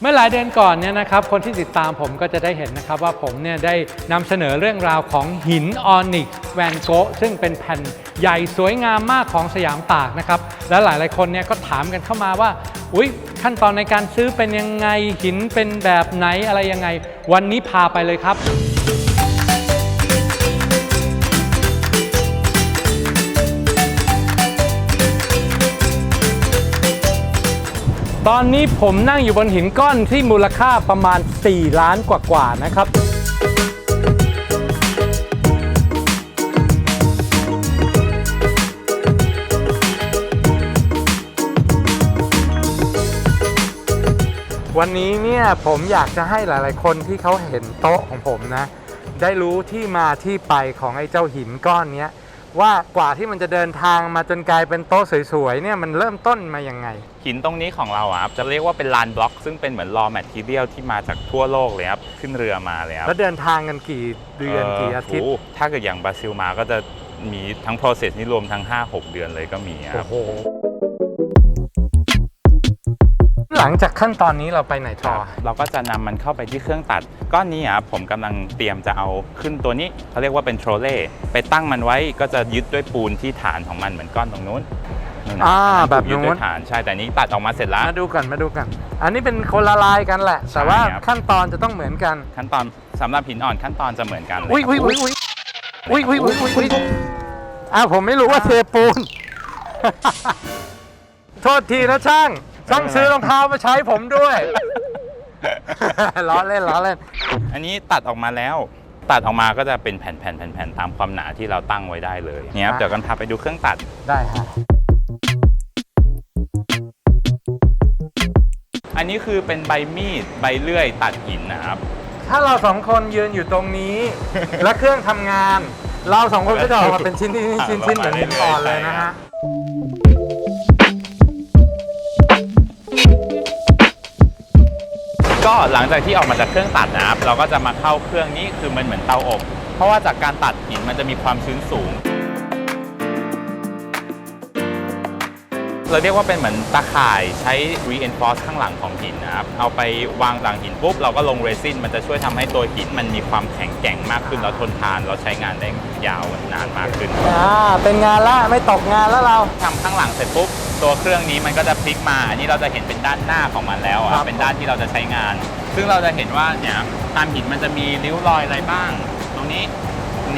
เมื่อหลายเดือนก่อนเนี่ยนะครับคนที่ติดตามผมก็จะได้เห็นนะครับว่าผมเนี่ยได้นำเสนอเรื่องราวของหินออนิกแวนโกะซึ่งเป็นแผ่นใหญ่สวยงามมากของสยามตากนะครับและหลายๆคนเนี่ยก็ถามกันเข้ามาว่าอุ๊ยขั้นตอนในการซื้อเป็นยังไงหินเป็นแบบไหนอะไรยังไง วันนี้พาไปเลยครับ ตอนนี้ผมนั่งอยู่บนหินก้อนที่มูลค่าประมาณ 4 ล้านกว่าๆนะครับ วันนี้เนี่ยผมอยากจะให้หลายๆคนที่เขาเห็นโต๊ะของผมนะ ได้รู้ที่มาที่ไปของไอ้เจ้าหินก้อนเนี้ยว่ากว่าที่มันจะเดินทางมาจนกลายเป็นโต๊ะสวยๆเนี่ยมันเริ่มต้นมายังไง หินตรงนี้ของเราอะครับจะเรียกว่าเป็นลานบล็อก ซึ่งเป็นเหมือนรอแมททีเรียลที่มาจากทั่วโลกเลยครับ ขึ้นเรือมาเลยครับแล้วเดินทางกันกี่เดือนกี่อาทิตย์โถ้าเกิดอย่างบราซิลมาก็จะมีทั้ง process นี่รวมทั้ง 5-6 เดือนเลยก็มีคโอ้รับโหหลังจากขั้นตอนนี้เราไปไหนต่อ เราก็จะนำมันเข้าไปที่เครื่องตัด ก้อนนี้ครับผมกำลังเตรียมจะเอาขึ้นตัวนี้เขาเรียกว่าเป็นโทรเล่ ไปตั้งมันไว้ก็จะยึดด้วยปูนที่ฐานของมันเหมือนก้อนตรงนู้น นู่นนะอ่าอันนั้นแบบถูกยึดนู้ด้วนยฐานใช่แต่นี้ตัดออกมาเสร็จแล้ว มาดูกันมาดูกัน อันนี้เป็นคนละลายกันแหละ แต่ว่าใช่ครับ ขั้นตอนจะต้องเหมือนกัน ขั้นตอนสำหรับหินอ่อนขั้นตอนจะเหมือนกันเลยอุ้ยครับอุ้ยอุ้ยอุ้ยอุ้ยอุ้ยอุ้ยอุ้ยอุ้ยอ้าวผมไม่รู้ว่าเทปูน โทษทีนะช่าง ช่างซื้อรองเท้ามาใช้ผมด้วย ล้อเล่นล้อเล่น อันนี้ตัดออกมาแล้ว ตัดออกมาก็จะเป็นแผ่นๆแผ่นๆตามความหนาที่เราตั้งไว้ได้เลยเนี่ยครับอะเดี๋ยวกันพาไปดูเครื่องตัด ได้ฮะ อันนี้คือเป็นใบมีดใบเลื่อยตัดหินนะครับ ถ้าเราสองคนยืนอยู่ตรงนี้ และเครื่องทำงาน เราสองคนก็จะออกมาเป็นชิ้นที่ชิ้นชิ้นๆเหมือนหินอ่อนเลยนะฮะ ก็หลังจากที่ออกมาจากเครื่องตัดนะครับ เราก็จะมาเข้าเครื่องนี้คือมันเหมือนเตาอบ เพราะว่าจากการตัดหินมันจะมีความชื้นสูง เราเรียกว่าเป็นเหมือนตาข่ายใช้ reinforce ข้างหลังของหินนะครับ เอาไปวางหลังหินปุ๊บ เราก็ลงเรซินมันจะช่วยทำให้ตัวหินมันมีความแข็งแกร่งมากขึ้นแล้วทนทานเราใช้งานได้ยาวนานมากขึ้นอ่าเป็นงานละไม่ตกงานแล้วเราทำข้างหลังเสร็จปุ๊บตัวเครื่องนี้มันก็จะพลิกมา อันนี้เราจะเห็นเป็นด้านหน้าของมันแล้วครัอะบเป็นด้านที่เราจะใช้งาน ซึ่งเราจะเห็นว่าเนี่ยตามหินมันจะมีริ้วรอยอะไรบ้าง ตรงนี้ตรง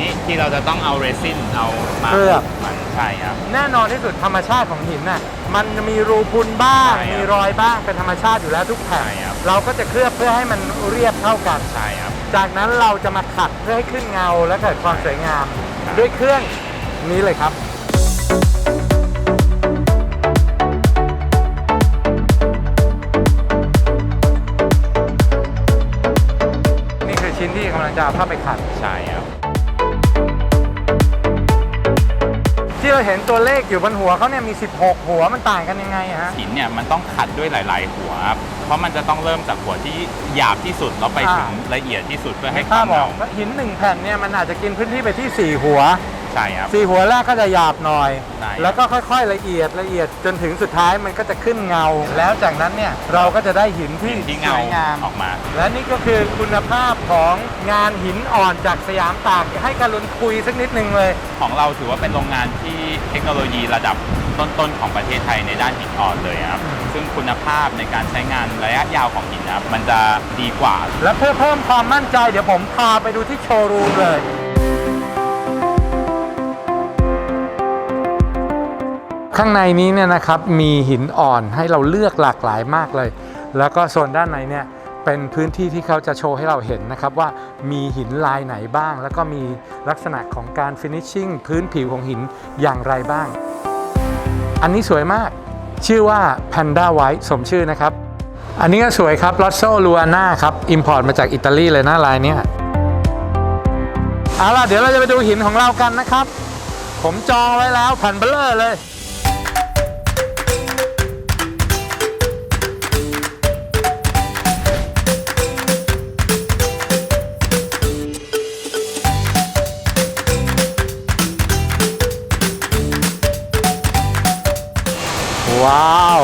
นี้ที่เราจะต้องเอาเรซินเอามาเคลือบ มันใช่ครับ แน่นอนที่สุดธรรมชาติของหินน่ะมันมีรูพุนบ้าง ใช่ครับมีรอยบ้างเป็นธรรมชาติอยู่แล้วทุกแผ่นใช่ครับ เราก็จะเคลือบเพื่อให้มันเรียบเท่ากัน ใช่ครับ จากนั้นเราจะมาขัดเพื่อให้ขึ้นเงาและเกิดความสวยงาม ครับ ด้วยเครื่องนี้เลยครับ นี่คือชิ้นที่กำลังจะเอาเข้าไปขัด ใช่ครับ ที่เราเห็นตัวเลขอยู่บนหัวเขาเนี่ยมี 16 หัวมันต่างกันยังไงอะฮะ หินเนี่ยมันต้องขัดด้วยหลาย ๆ หัวครับเพราะมันจะต้องเริ่มจากหัวที่หยาบที่สุดแล้วไปอ่าถึงละเอียดที่สุดเพื่อให้คถ้าวามบอเงากว่าหินหนึ่งแผ่นเนี่ยมันอาจจะกินพื้นที่ไปที่ 4 หัว ใช่ครับ สี่หัวแรกก็จะหยาบหน่อย ใช่ครับ แล้วก็ค่อยๆละเอียดละเอียดจนถึงสุดท้ายมันก็จะขึ้นเงา แล้วจากนั้นเนี่ยเราก็จะได้หินที่หินที่สเงาวยงาม ออกมา และนี่ก็คือคุณภาพของงานหินอ่อนจากสยามตากให้การลุนคุยสักนิดนึงเลย ของเราถือว่าเป็นโรงงานที่เทคโนโลยีระดับต้นๆของประเทศไทยในด้านหินอ่อนเลยครับ ซึ่งคุณภาพในการใช้งานระยะยาวของหินนะครับมันจะดีกว่า และเพื่อเพิ่มความมั่นใจเดี๋ยวผมพาไปดูที่โชว์รูมเลย ข้างในนี้เนี่ยนะครับมีหินอ่อนให้เราเลือกหลากหลายมากเลย แล้วก็โซนด้านในเนี่ยเป็นพื้นที่ที่เขาจะโชว์ให้เราเห็นนะครับว่ามีหินลายไหนบ้าง แล้วก็มีลักษณะของการฟินิชชิ่งพื้นผิวของหินอย่างไรบ้าง อันนี้สวยมาก ชื่อว่า Panda White สมชื่อนะครับ อันนี้ก็สวยครับ Rosso Luana ครับอิมพอร์ตมาจากอิตาลีเลยนะลายเนี้ยเอาล่ะเดี๋ยวเราจะไปดูหินของเรากันนะครับ ผมจองไว้แล้วแผ่นเบลเลอร์เลย ว้าว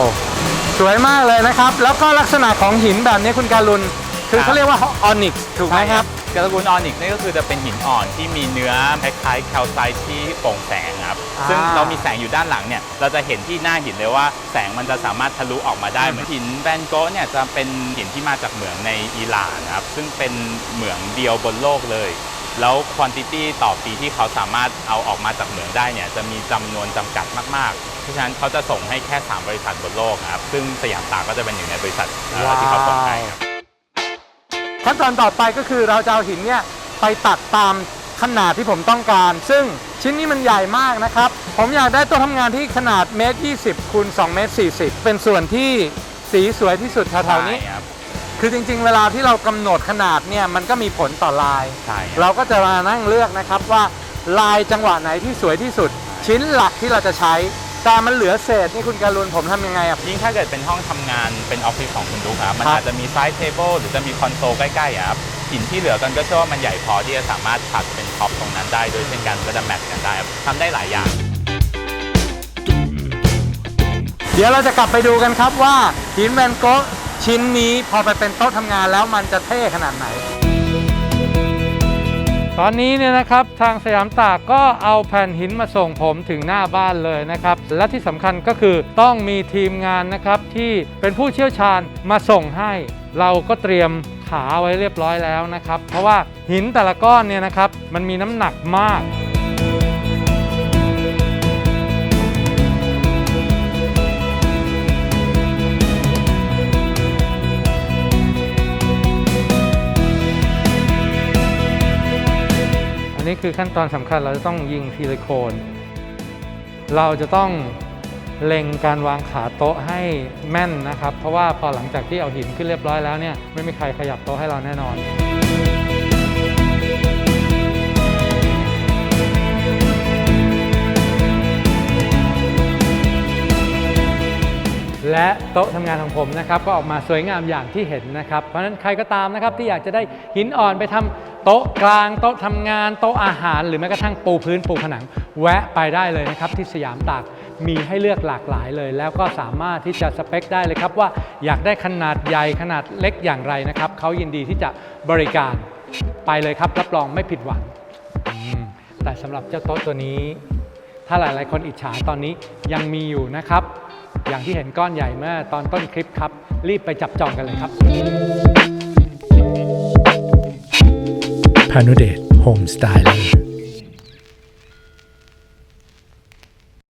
สวยมากเลยนะครับ แล้วก็ลักษณะของหินแบบนี้คุณการุณคือเขาเรียกว่าออนิกถูกไหมครับกระกุลออนิกนี่ก็คือจะเป็นหินอ่อนที่มีเนื้อคล้ายๆแคลไซต์ที่โปร่งแสงครับอ่าซึ่งเรามีแสงอยู่ด้านหลังเนี่ย เราจะเห็นที่หน้าหินเลยว่าแสงมันจะสามารถทะลุออกมาได้อืมเหมือนหินแวนโกะเนี่ยจะเป็นหินที่มาจากเหมืองในอิหร่านครับ ซึ่งเป็นเหมืองเดียวบนโลกเลย แล้วควอนติตี้ต่อปีที่เขาสามารถเอาออกมาจากเหมืองได้เนี่ยจะมีจำนวนจำกัดมากๆ เพราะฉะนั้นเขาจะส่งให้แค่ 3 บริษัทบนโลกครับ ซึ่งสยามตาก็จะเป็นหนึ่งในบริษัทเอ่อที่เขาส่งให้ครับขั้นตอนต่อไปก็คือเราจะเอาหินเนี่ยไปตัดตามขนาดที่ผมต้องการ ซึ่งชิ้นนี้มันใหญ่มากนะครับ ผมอยากได้โตัวทำงานที่ขนาดเมตร20คูณ2เมตร40 เป็นส่วนที่สีสวยที่สุดแถวๆนี้ใช่ ครับคือจริง ๆ เวลาที่เรากำหนดขนาดเนี่ยมันก็มีผลต่อลาย ใช่ครับ เราก็จะมานั่งเลือกนะครับว่าลายจังหวะไหนที่สวยที่สุด ชิ้นหลักที่เราจะใช้ แต่มันเหลือเศษนี่คุณการุณผมทำยังไงอะ ยิ่งถ้าเกิดเป็นห้องทำงานเป็นออฟฟิศของคุณลูกครับ มันครับ อาจจะมีไซส์เทเบิลหรือจะมีคอนโซลใกล้ๆอะครับหินที่เหลือกันก็เชื่อว่ามันใหญ่พอที่จะสามารถตัดเป็นท็อปตรงนั้นได้โดยเช่นกันก็จะแมทช์กันได้ครับทำได้หลายอย่าง เดี๋ยวเราจะกลับไปดูกันครับว่าหินแวนโกะ ชิ้นนี้พอไปเป็นโต๊ะทำงานแล้วมันจะเท่ขนาดไหน ตอนนี้เนี่ยนะครับทางสยามตากก็เอาแผ่นหินมาส่งผมถึงหน้าบ้านเลยนะครับ และที่สำคัญก็คือต้องมีทีมงานนะครับที่เป็นผู้เชี่ยวชาญมาส่งให้ เราก็เตรียมขาไว้เรียบร้อยแล้วนะครับ เพราะว่าหินแต่ละก้อนเนี่ยนะครับมันมีน้ำหนักมาก คือขั้นตอนสำคัญเราจะต้องยิงซิลิโคน เราจะต้องเล็งการวางขาโต๊ะให้แม่นนะครับ เพราะว่าพอหลังจากที่เอาหินขึ้นเรียบร้อยแล้วเนี่ยไม่มีใครขยับโต๊ะให้เราแน่นอน และโต๊ะทำงานของผมนะครับก็ออกมาสวยงามอย่างที่เห็นนะครับ เพราะฉะนั้นใครก็ตามนะครับที่อยากจะได้หินอ่อนไปทำโต๊ะกลางโต๊ะทำงาน โต๊ะอาหาร หรือแม้กระทั่งปูพื้นปูผนัง แวะไปได้เลยนะครับที่สยามตากมีให้เลือกหลากหลายเลย แล้วก็สามารถที่จะสเปคได้เลยครับว่าอยากได้ขนาดใหญ่ขนาดเล็กอย่างไรนะครับเขายินดีที่จะบริการไปเลยครับรับรองไม่ผิดหวังแต่สำหรับเจ้าโต๊ะตัวนี้ ถ้าหลายๆ คนอิจฉาตอนนี้ยังมีอยู่นะครับ อย่างที่เห็นก้อนใหญ่เมื่อตอนต้นคลิปครับ รีบไปจับจองกันเลยครับพานุเดชโฮมสไตล์